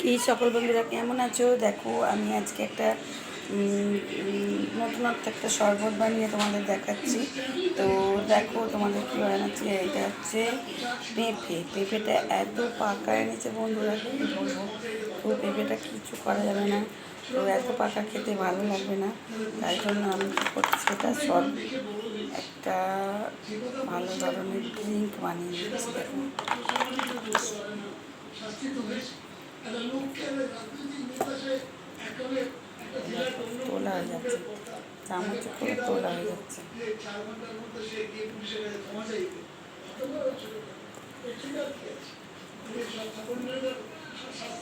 কি সকল বন্ধুরা কেমন আছো? দেখো, আমি আজকে একটা নতুনত্ব একটা শরবত বানিয়ে তোমাদের দেখাচ্ছি। তো দেখো, তোমাদের কী বানাচ্ছি? এটা হচ্ছে পেঁপে। পেঁপেটা এত পাকা এনেছে বন্ধুরা, কী বলব? তো পেঁপেটা কিছু করা যাবে না। তো এত পাকা খেতে ভালো লাগবে না। তাই জন্য আমি কী করছি, এটা সব একটা ভালো ধরনের ড্রিঙ্ক বানিয়ে নিচ্ছি দেখো। তোলা হয়ে যাচ্ছে। চামচ করে তোলা হয়ে যাচ্ছে।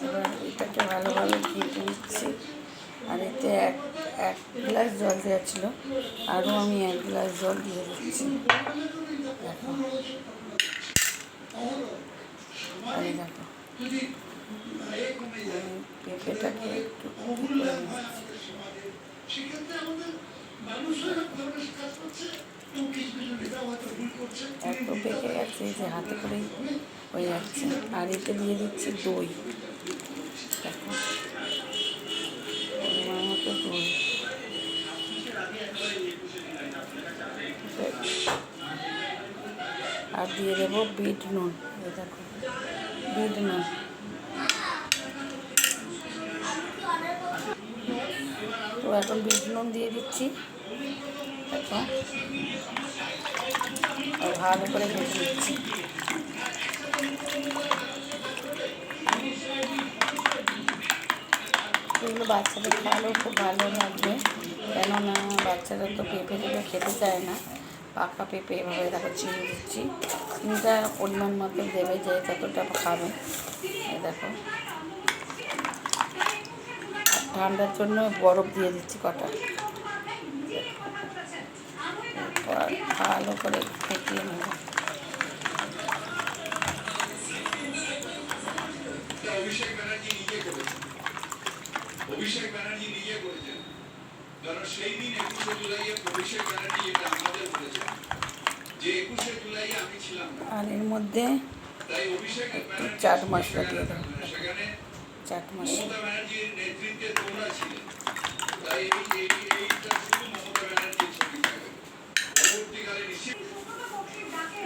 এবার এটাকে ভালোভাবে ঘেঁটে নিচ্ছি আর এতে এক এক গ্লাস জল দেওয়া ছিল। আরও আমি এক গ্লাস জল দিয়ে দিচ্ছি। দেখো। দেখো। পেঁপেটাকে একটু কুচি করে নিচ্ছি এত পেকে গেছে যে হাতে করেই হয়ে যাচ্ছে আর এতে দিয়ে দিচ্ছি দই। দেখো। পরিমাণ মতো দই। আর দিয়ে দেবো বিট নুন। দেখো। বিট নুন। এখন বিট নুন দিয়ে দিচ্ছি। আর ভালো করে ভেজে দিচ্ছি এগুলো বাচ্চাদের খাওয়ালেও খুব ভালো লাগবে। কেননা বাচ্চারা তো পেঁপে টেপে খেতে চায় না। পাকা পেঁপে এভাবে দেখো চিনি দিচ্ছি। চিনিটা পরিমাণ মতো দেবে যে যতটা খাবে। দেখো। ঠান্ডার জন্য বরফ দিয়ে দিচ্ছি কটা। ভালো করে ফেটিয়ে নেব। অভিষেক ব্যানার্জি নিজে করেছেন। অভিষেক ব্যানার্জি নিজে করেছেন। কারণ সেই দিন একুশে জুলাইয়ে অভিষেক ব্যানার্জি এটা আমাদের বলেছেন যে একুশে জুলাই আমি ছিলাম আর এর মধ্যে চাট মশলা দিয়ে দেবো। সেখানে চাট মশলা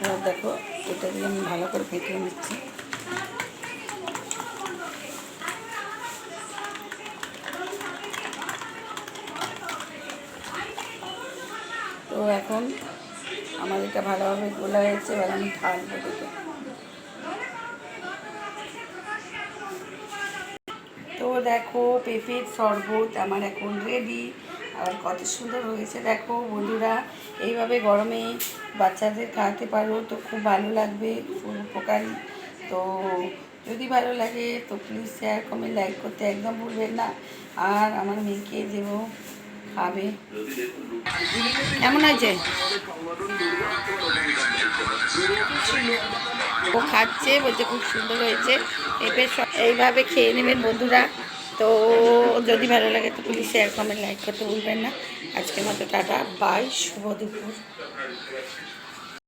এবার দেখো এটা দিয়ে আমি ভালো করে ফেটিয়ে নিচ্ছি। তো এখন আমার এটা ভালোভাবে গোলা হয়েছে এবার আমি ঢালবো দেখে তো দেখো, পেঁপের শরবত আমার এখন রেডি আর কত সুন্দর হয়েছে দেখো বন্ধুরা। এইভাবে গরমে বাচ্চাদের খাওয়াতে পারো, তো খুব ভালো লাগবে, খুব উপকারী। তো যদি ভালো লাগে, তো প্লিজ শেয়ার কমেন্ট লাইক করতে একদম ভুলবেন না। আর আমার মেয়েকে দেবো, খাবে। কেমন হয়েছে ও খাচ্ছে, বলছে খুব সুন্দর হয়েছে। স- এইভাবে খেয়ে নেবেন বন্ধুরা। তো যদি ভালো লাগে তো প্লিজ শেয়ার কমেন্ট লাইক করতে ভুলবেন না। আজকের মতো টাটা বাই শুভ দুপুর।